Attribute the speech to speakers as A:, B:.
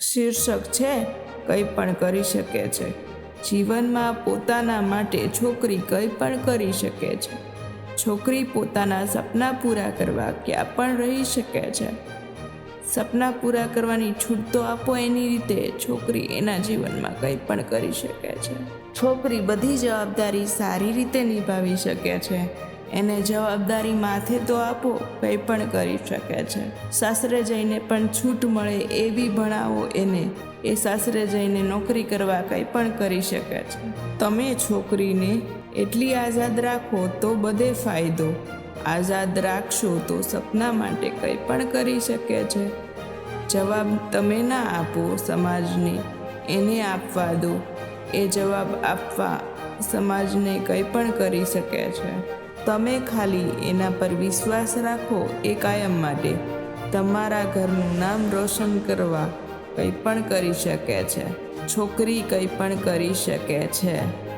A: શીર્ષક છે, કંઈ પણ કરી શકે છે. જીવનમાં પોતાના માટે છોકરી કંઈ પણ કરી શકે છે. છોકરી પોતાના સપના પૂરા કરવા ક્યાં પણ રહી શકે છે. સપના પૂરા કરવાની છૂટ તો આપો એની રીતે, છોકરી એના જીવનમાં કંઈ પણ કરી શકે છે. છોકરી બધી જવાબદારી સારી રીતે નિભાવી શકે છે. એને જવાબદારી માથે તો આપો, કંઈ પણ કરી શકે છે. સાસરે જઈને પણ છૂટ મળે એવી ભણાવો એને. એ સાસરે જઈને નોકરી કરવા કંઈ પણ કરી શકે છે. તમે છોકરીને એટલી આઝાદ રાખો તો બધે ફાયદો. આઝાદ રાખશો તો સપના માટે કંઈ પણ કરી શકે છે. જવાબ તમે ના આપો સમાજને, એને આપવા દો. એ જવાબ આપવા સમાજને કંઈ પણ કરી શકે છે. તમે ખાલી એના પર વિશ્વાસ રાખો એ કાયમ માટે. તમારા ઘરનું નામ રોશન કરવા કંઈ પણ કરી શકે છે. છોકરી કંઈ પણ કરી શકે છે.